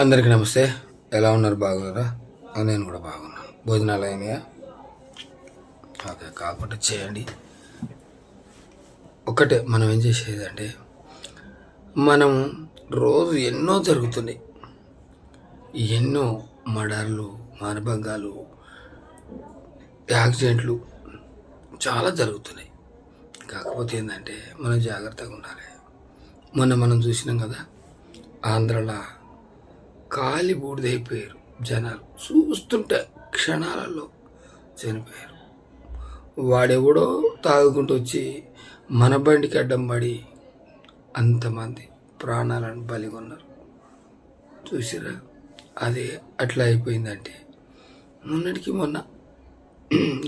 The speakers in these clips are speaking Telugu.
అందరికీ నమస్తే. ఎలా ఉన్నారు? బాగున్నారా? నేను కూడా బాగున్నాను భోజనాలు అయినాయా? ఓకే కాకుండా చేయండి. ఒకటే మనం ఏం చేసేది అంటే మనం రోజు ఎన్నో జరుగుతున్నాయి. ఎన్నో మర్డర్లు మానభంగాలు యాక్సిడెంట్లు చాలా జరుగుతున్నాయి. కాకపోతే ఏంటంటే మనం జాగ్రత్తగా ఉండాలి. మొన్న మనం చూసినాం కదా ఆంధ్రలో కాలి బూడిదైపోయారు. జనాలు చూస్తుంటే క్షణాలలో చనిపోయారు. వాడెవడో తాగుకుంటూ వచ్చి మన బండికి అడ్డం పడి అంతమంది ప్రాణాలను బలిగొన్నారు. చూసిరా అది అట్లా అయిపోయిందంటే. మొన్నటికి మొన్న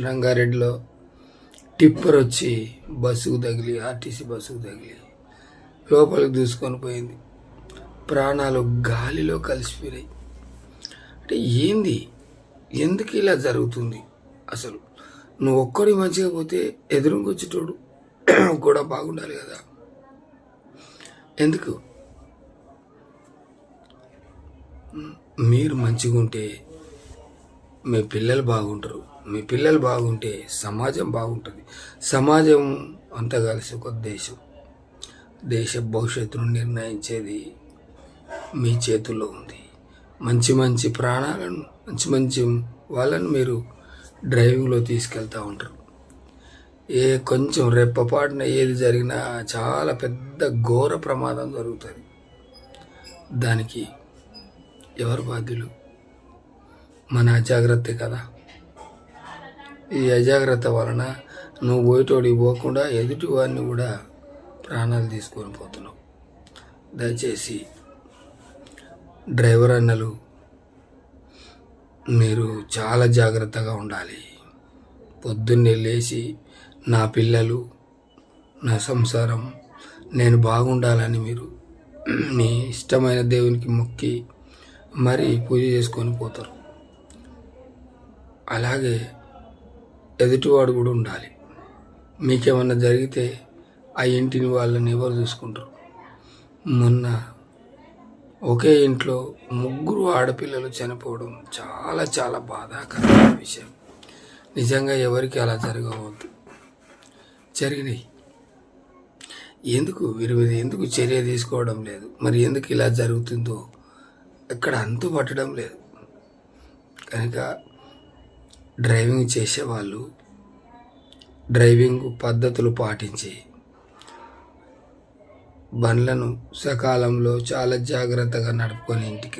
రంగారెడ్డిలో టిప్పర్ వచ్చి బస్సుకు తగిలి ఆర్టీసీ బస్సుకు తగిలి లోపలికి దూసుకొని పోయింది. ప్రాణాలు గాలిలో కలిసిపోయినాయి. అంటే ఏంది? ఎందుకు ఇలా జరుగుతుంది? అసలు నువ్వు ఒక్కడి మంచిగా పోతే ఎదురుకొచ్చేటోడు కూడా బాగుండాలి కదా? ఎందుకు? మీరు మంచిగా ఉంటే మీ పిల్లలు బాగుంటారు. మీ పిల్లలు బాగుంటే సమాజం బాగుంటుంది. సమాజం అంతా కలిసి ఒక దేశం. దేశ భవిష్యత్తును నిర్ణయించేది మీ చేతుల్లో ఉంది. మంచి మంచి ప్రాణాలను మంచి మంచి వాళ్ళని మీరు డ్రైవింగ్లో తీసుకెళ్తూ ఉంటారు. ఏ కొంచెం రెప్పపాటున ఏది జరిగినా చాలా పెద్ద ఘోర ప్రమాదం జరుగుతుంది. దానికి ఎవరు బాధ్యులు? మన అజాగ్రత్తే కదా. ఈ అజాగ్రత్త వలన నువ్వు పోయేటోడికి పోకుండా ఎదుటి వారిని కూడా ప్రాణాలు తీసుకొని పోతున్నావు. దయచేసి డ్రైవర్ అన్నలు మీరు చాలా జాగ్రత్తగా ఉండాలి. పొద్దున్నే లేచి నా పిల్లలు నా సంసారం నేను బాగుండాలని మీరు మీ ఇష్టమైన దేవునికి మొక్కి మరి పూజ చేసుకొని పోతారు. అలాగే ఎదుటివాడు కూడా ఉండాలి. మీకేమన్నా జరిగితే ఆ ఇంటిని వాళ్ళని ఎవరు చూసుకుంటారు? మొన్న ఒకే ఇంట్లో ముగ్గురు ఆడపిల్లలు చనిపోవడం చాలా చాలా బాధాకరమైన విషయం. నిజంగా ఎవరికి అలా జరగవద్దు. జరిగినాయి. ఎందుకు? వీరి మీద ఎందుకు చర్య తీసుకోవడం లేదు? మరి ఎందుకు ఇలా జరుగుతుందో ఎక్కడ అంతు పట్టడం లేదు. కనుక డ్రైవింగ్ చేసేవాళ్ళు డ్రైవింగ్ పద్ధతులు పాటించి బండ్లను సకాలంలో చాలా జాగ్రత్తగా నడుపుకొని ఇంటికి